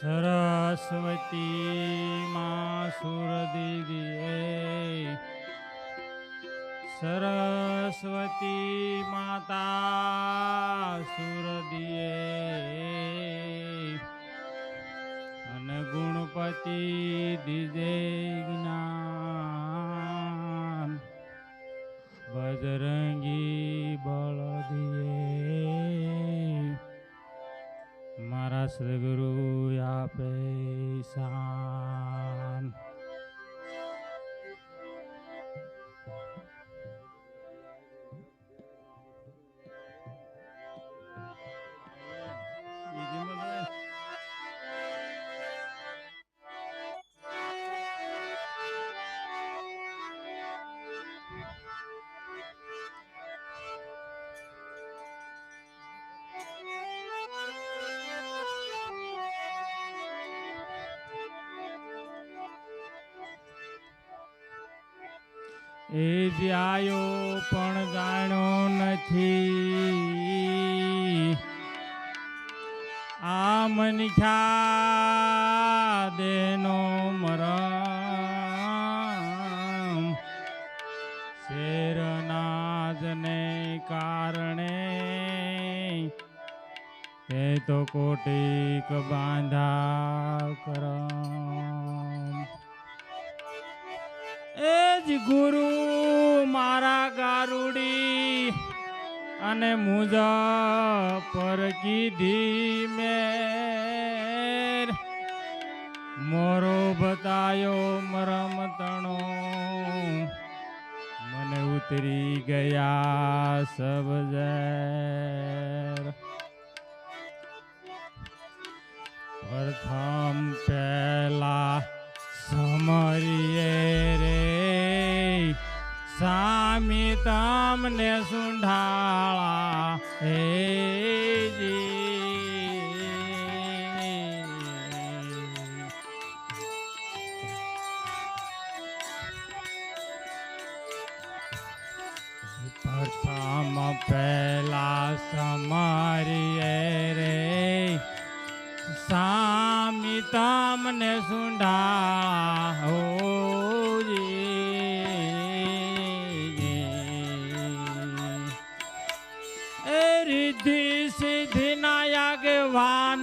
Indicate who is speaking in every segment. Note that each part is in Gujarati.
Speaker 1: સરસ્વતી માં સુર દીદી સરસ્વતી માતા સુર દિયે અને ગુણપતિ દીજે જ્ઞાન. બજરંગી બળ દિયે મારા એ જ્યાયો પણ જાણ્યો નથી. આ મનખ્યા દેનો મરમ. શેરનાજને કારણે તે તો કોટીક બાંધા કરમ. ગુરુ મારા ગારુડી અને મુજા પર કીધી મેર. મોરો બતાયો મરમ તણો, મને ઉતરી ગયા સબ ઝેર. પ્રથમ પહેલા સમરીએ રે સામી તમને સુંઢાળા હે પ્રથમ પહેલા સમારીએ રે. સામી તમને સુંઢા એ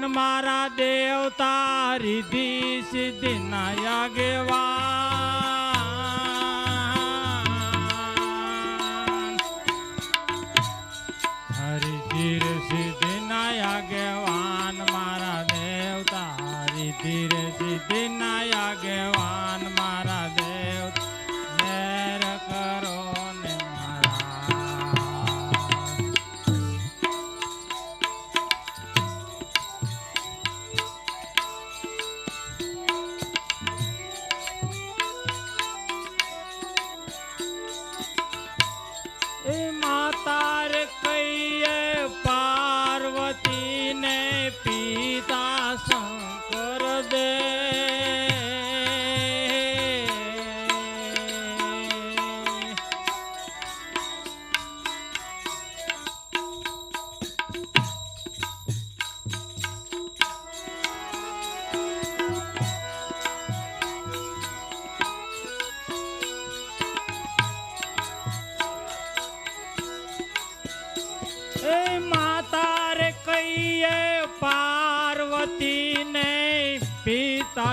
Speaker 1: વાન મારા દેવતા રિદ્ધિ સિદ્ધિ નાયક વાન હરિ ધીર સિદ્ધિ નાયગવાન મારા દેવતા હરિ ધીર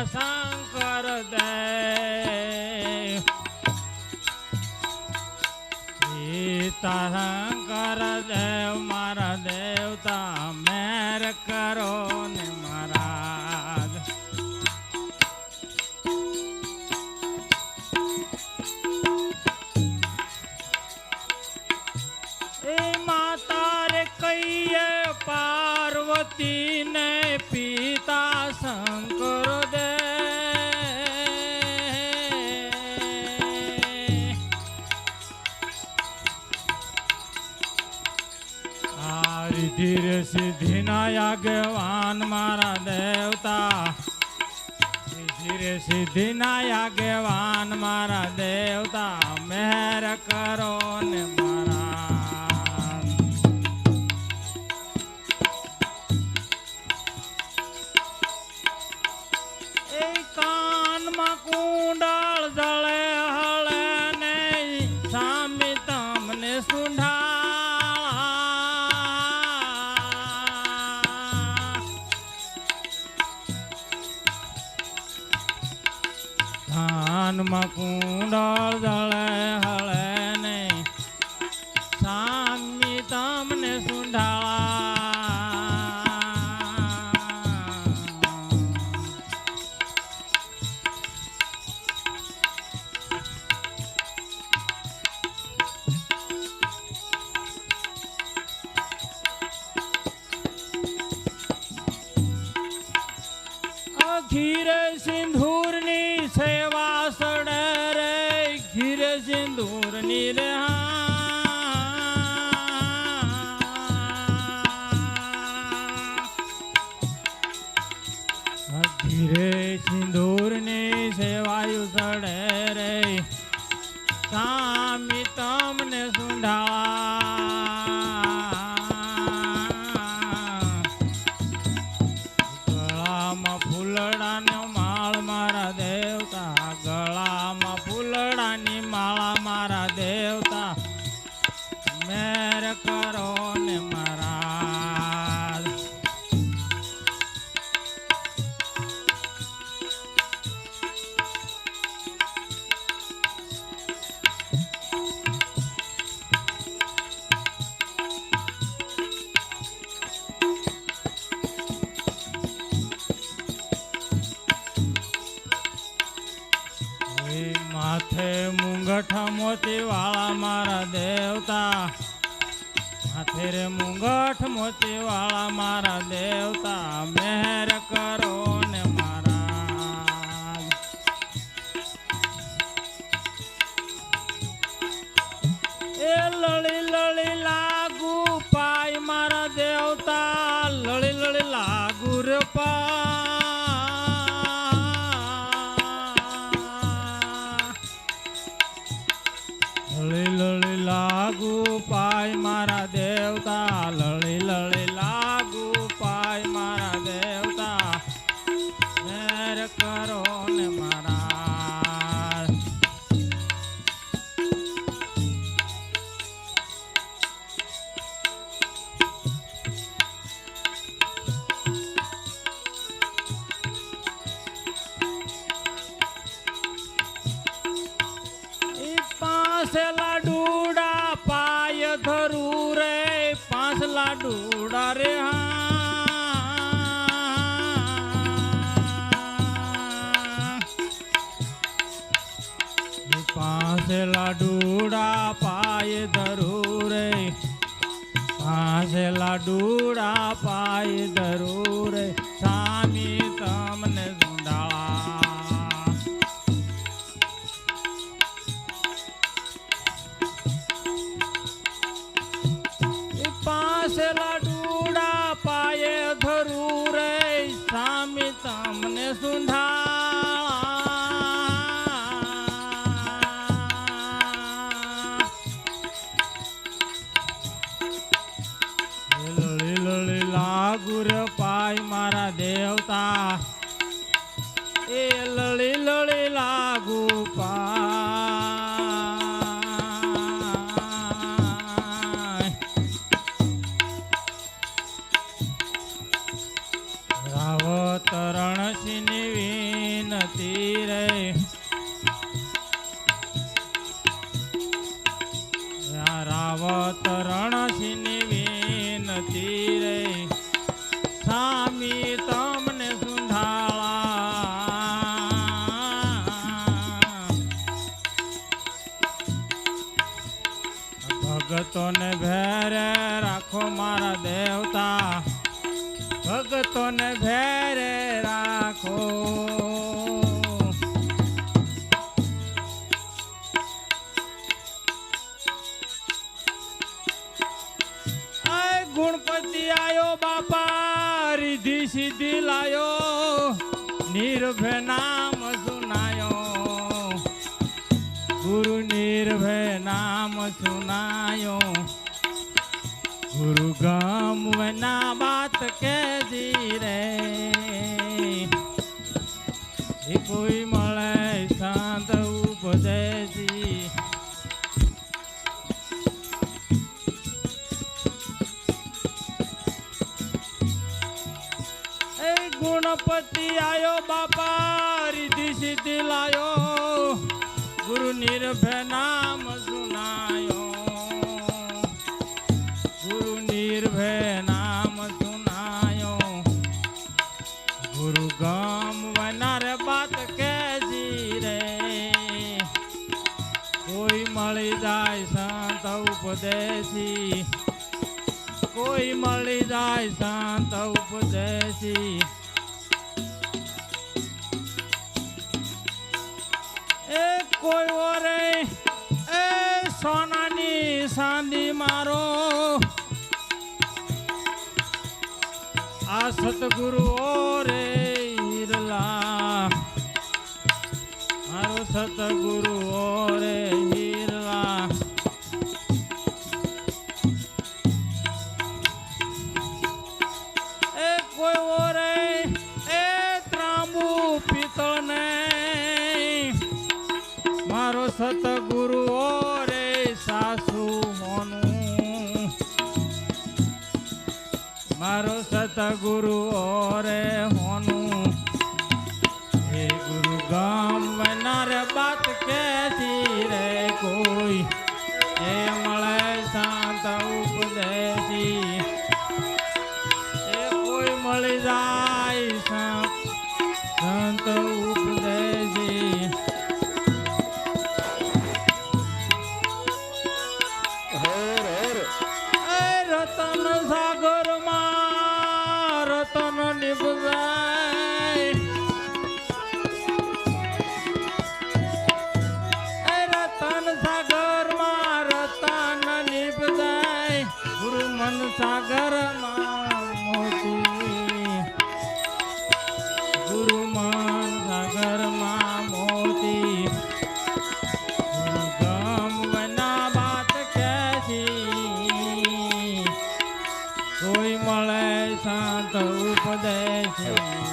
Speaker 1: શંકર દે સીતા શંકર દેવ મારા દેવતા મેર કરો સિદ્ધિ સિદ્ધિના આગેવાન મારા દેવતા. સિદ્ધિ ના આગેવાન મારા દેવતા. મેર કરો ને મારા માથે મુંગઠ મોતી વાળા મારા દેવતા. માથે રે મુંગઠ મોતી વાળા મારા દેવતા. મેર કરો ને મારા પાસે લાડુડા પાય ધરું વિનતી રે યા રાવત રણસિંહની વિનતી રે સ્વામી તમને સુંધાળા. ભગતોને ભેરે રાખો મારા દેવતા. ભગતોને ભેરે ગુણપતિ આયો બાપા રીધિ સિદ્ધિ લાયો. નિર્ભય નામ સુનાયો. ગુરુ નિર્ભય નામ સુનાયો. ગુરુ ગમ ના બાત કે રે. એ કોઈ મળે, શાંત ઉપદેશી એ ગુણપતિ આયો બાપા, રીધિ સિદ્ધિ લાયો. ગુરુ નિર્ભય નામ સુનાયો. ઉપદેશી. કોઈ મળી જાય શાંત ઉપદેશી. એ કોઈ ઓરે એ સોનાની સાંદી મારો. આ સતગુરુ ઓરે ઈરલા. મારો સતગુરુ ઓરે સતગુરુ ઓરે હોનું. હે ગુરુ ગામ વનાર બાત કેસી રે કોઈ? એ મળે શાંત ઉપદેશી. એ કોઈ મળી જાય મન સાગર મોતી. ગુરુ મન મોતી. ગમ વના બાત કેસી કોઈ મળે ઉપદેશી.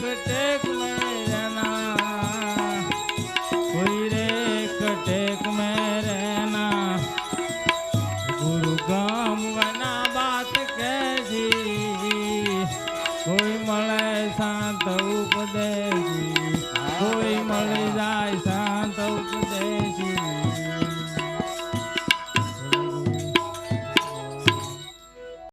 Speaker 1: રે કટેક